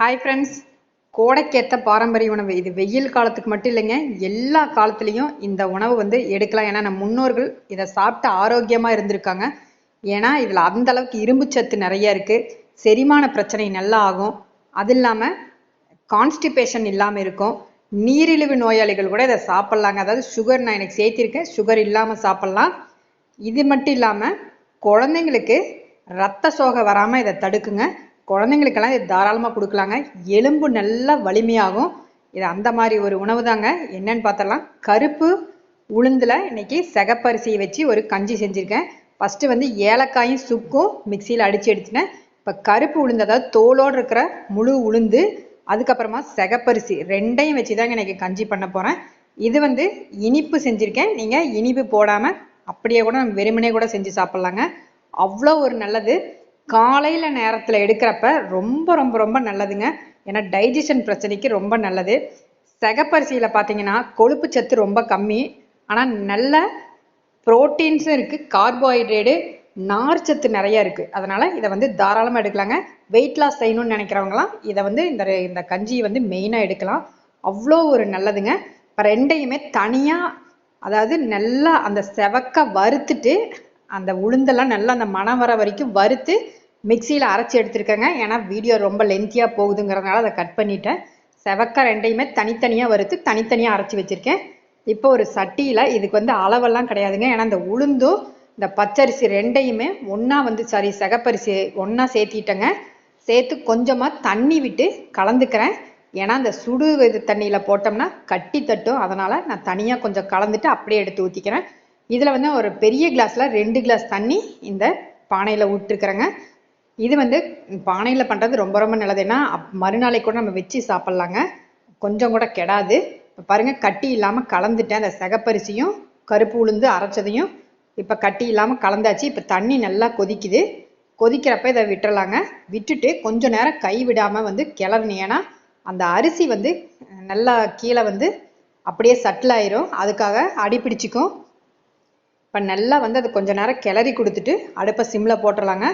Hi friends கோடைக்கேற்ற பாரம்பரிய உணவு. இது வெயில் காலத்துக்கு மட்டும் இல்லைங்க. எல்லா காலத்துலேயும் இந்த உணவு வந்து எடுக்கலாம். ஏன்னா நம்ம முன்னோர்கள் இதை சாப்பிட்டு ஆரோக்கியமாக இருந்திருக்காங்க. ஏன்னா இதில் அந்த அளவுக்கு இரும்பு சத்து நிறைய இருக்குது செரிமான பிரச்சனை நல்லா ஆகும். அது இல்லாமல் கான்ஸ்டிபேஷன் இல்லாமல் இருக்கும். நீரிழிவு நோயாளிகள் கூட இதை சாப்பிட்லாங்க. அதாவது சுகர் நான் எனக்கு சேர்த்திருக்கேன். சுகர் இல்லாமல் சாப்பிட்லாம். இது மட்டும் இல்லாமல் குழந்தைங்களுக்கு ரத்த சோகை வராமல் இதை தடுக்குங்க. குழந்தைங்களுக்கெல்லாம் இது தாராளமாக கொடுக்கலாங்க. எலும்பு நல்லா வலிமையாகும். இது அந்த மாதிரி ஒரு உணவு தாங்க. என்னன்னு பார்த்தலாம் கருப்பு உளுந்தில் இன்னைக்கு சிகப்பரிசியை வச்சு ஒரு கஞ்சி செஞ்சுருக்கேன். ஃபஸ்ட்டு வந்து ஏலக்காயும் சுக்கும் மிக்சியில் அடித்து எடுத்துனேன் இப்போ கருப்பு உளுந்து அதாவது தோலோடு இருக்கிற முழு உளுந்து அதுக்கப்புறமா சிகப்பரிசி ரெண்டையும் வச்சு தாங்க இன்னைக்கு கஞ்சி பண்ண போகிறேன் இது வந்து இனிப்பு செஞ்சுருக்கேன். நீங்கள் இனிப்பு போடாமல் அப்படியே கூட நம்ம வெறுமனே கூட செஞ்சு சாப்பிட்லாங்க. அவ்வளோ ஒரு நல்லது. காலையில் நேரத்தில் எடுக்கிறப்ப ரொம்ப ரொம்ப ரொம்ப நல்லதுங்க. ஏன்னா டைஜஷன் பிரச்சனைக்கு ரொம்ப நல்லது. சிகப்பரிசியில் பார்த்தீங்கன்னா கொழுப்பு சத்து ரொம்ப கம்மி. ஆனால் நல்ல ப்ரோட்டீன்ஸும் இருக்குது கார்போஹைட்ரேட்டு நார் சத்து நிறைய இருக்குது அதனால் இதை வந்து தாராளமாக எடுக்கலாங்க. வெயிட் லாஸ் செய்யணும்னு நினைக்கிறவங்களாம் இதை வந்து இந்த இந்த கஞ்சியை வந்து மெயினாக எடுக்கலாம். அவ்வளோ ஒரு நல்லதுங்க. இப்போ ரெண்டையுமே தனியாக அதாவது நல்லா அந்த செவக்க வறுத்துட்டு அந்த உளுந்தெல்லாம் நல்லா அந்த மணம் வர வரைக்கும் வறுத்து மிக்சியில் அரைச்சி எடுத்துருக்கேங்க. ஏன்னா வீடியோ ரொம்ப லென்த்தியாக போகுதுங்கிறதுனால அதை கட் பண்ணிட்டேன். செவக்க ரெண்டையுமே தனித்தனியாக வறுத்து தனித்தனியாக அரைச்சி வச்சுருக்கேன். இப்போ ஒரு சட்டியில் இதுக்கு வந்து அளவெல்லாம் கிடையாதுங்க. ஏன்னா இந்த உளுந்தும் இந்த பச்சரிசி ரெண்டையுமே ஒன்றா வந்து சாரி சிகப்பரிசி ஒன்றா சேர்த்திட்டேங்க. சேர்த்து கொஞ்சமாக தண்ணி விட்டு கலந்துக்கிறேன். ஏன்னா அந்த சுடு இது தண்ணியில் போட்டோம்னா கட்டி தட்டும். அதனால் நான் தனியாக கொஞ்சம் கலந்துட்டு அப்படியே எடுத்து ஊற்றிக்கிறேன் இதில் வந்து ஒரு பெரிய கிளாஸில் ரெண்டு கிளாஸ் தண்ணி இந்த பானையில் விட்டுருக்குறேங்க இது வந்து பானையில் பண்ணுறது ரொம்ப ரொம்ப நல்லது. ஏன்னா மறுநாளைக்கு கூட நம்ம வச்சு சாப்பிட்லாங்க. கொஞ்சம் கூட கெடாது. பாருங்கள் கட்டி இல்லாமல் கலந்துட்டேன். அந்த சிகப்பரிசியும் கருப்பு உளுந்து அரைச்சதையும் இப்போ கட்டி இல்லாமல் கலந்தாச்சு. இப்போ தண்ணி நல்லா கொதிக்குது. கொதிக்கிறப்ப இதை விட்டுறலாங்க. விட்டுட்டு கொஞ்ச நேரம் கை விடாமல் வந்து கிளறணும் ஏன்னா அந்த அரிசி வந்து நல்லா கீழே வந்து அப்படியே சட்டில் ஆயிரும். அதுக்காக அடி பிடிச்சிக்கும். இப்போ நல்லா வந்து அது கொஞ்ச நேரம் கிளறி கொடுத்துட்டு அடுப்பை சிம்மில் போட்டுடலாங்க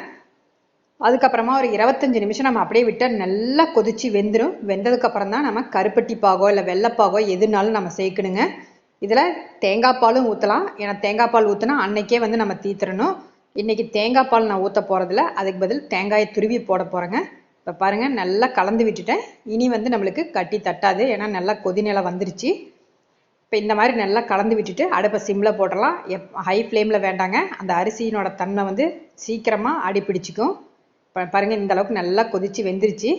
அதுக்கப்புறமா ஒரு இருபத்தஞ்சி நிமிஷம் நம்ம அப்படியே விட்டால் நல்லா கொதிச்சு வெந்துடும் வெந்ததுக்கப்புறம் தான் நம்ம கருப்பட்டி பாகோ இல்லை வெள்ளைப்பாகோ எதுனாலும் நம்ம சேர்க்கணுங்க. இதில் தேங்காய் பாலும் ஊற்றலாம் ஏன்னா தேங்காய் பால் ஊற்றினா அன்னைக்கே வந்து நம்ம தீத்துறணும். இன்றைக்கி தேங்காய் பால் நான் ஊற்ற போகிறதில்ல அதுக்கு பதில் தேங்காயை துருவி போட போகிறேங்க இப்போ பாருங்கள் நல்லா கலந்து விட்டுட்டேன். இனி வந்து நம்மளுக்கு கட்டி தட்டாது. ஏன்னா நல்லா கொதிநிலை வந்துருச்சு. இப்போ இந்த மாதிரி நல்லா கலந்து விட்டுட்டு அடுப்பை சிம்மில் போடலாம் எப் ஹை ஃப்ளேமில் வேண்டாங்க. அந்த அரிசியினோட தன்மை வந்து சீக்கிரமாக அடி பிடிச்சிக்கும் பாருங்கள் இந்த அளவுக்கு நல்லா கொதித்து வெந்துருச்சு.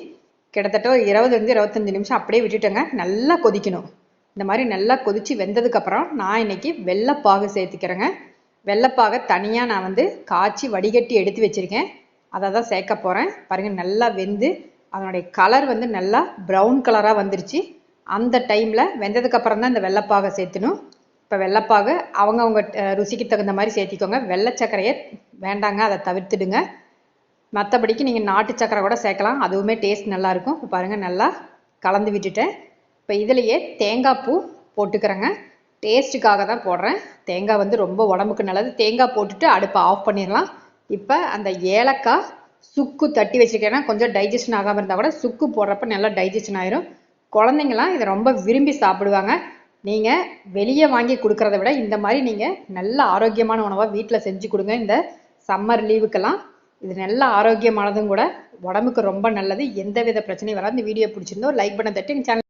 கிட்டத்தட்ட ஒரு இருபதுலேருந்து இருபத்தஞ்சி நிமிஷம் அப்படியே விட்டுட்டேங்க. நல்லா கொதிக்கணும். இந்த மாதிரி நல்லா கொதித்து வெந்ததுக்கப்புறம் நான் இன்னைக்கு வெள்ளைப்பாகு சேர்த்துக்கிறேங்க. வெள்ளைப்பாகை தனியாக நான் வந்து காய்ச்சி வடிகட்டி எடுத்து வச்சுருக்கேன். அதை தான் சேர்க்க போகிறேன் பாருங்கள் நல்லா வெந்து அதனுடைய கலர் வந்து நல்லா ப்ரௌன் கலராக வந்துருச்சு. அந்த டைமில் வெந்ததுக்கப்புறம் தான் இந்த வெள்ளைப்பாகை சேர்த்துணும். இப்போ வெள்ளைப்பாகு அவங்கவுங்க ருசிக்கு தகுந்த மாதிரி சேர்த்திக்கோங்க. வெள்ளை சர்க்கரையை வேண்டாங்க அதை தவிர்த்துடுங்க. மற்றபடிக்கு நீங்கள் நாட்டு சக்கரை கூட சேர்க்கலாம். அதுவுமே டேஸ்ட் நல்லாயிருக்கும். இப்போ பாருங்கள் நல்லா கலந்து விட்டுட்டேன். இப்போ இதுலேயே தேங்காய் பூ போட்டுக்கிறேங்க. டேஸ்ட்டுக்காக தான் போடுறேன். தேங்காய் வந்து ரொம்ப உடம்புக்கு நல்லது. தேங்காய் போட்டுட்டு அடுப்பை ஆஃப் பண்ணிடலாம். இப்போ அந்த ஏலக்காய் சுக்கு தட்டி வச்சுருக்கேன்னா கொஞ்சம் டைஜஷன் ஆகாமல் இருந்தால் கூட சுக்கு போடுறப்ப நல்லா டைஜஷன் ஆயிரும். குழந்தைங்களாம் இதை ரொம்ப விரும்பி சாப்பிடுவாங்க. நீங்கள் வெளியே வாங்கி கொடுக்குறத விட இந்த மாதிரி நீங்கள் நல்ல ஆரோக்கியமான உணவாக வீட்டில் செஞ்சு கொடுங்க. இந்த சம்மர் லீவுக்கெல்லாம் இது நல்ல ஆரோக்கியமானதும் கூட உடம்புக்கு ரொம்ப நல்லது. எந்த வித பிரச்சனையும் வராது. இந்த வீடியோ பிடிச்சிருந்தோ லைக் பண்ண தட்டி சேனல்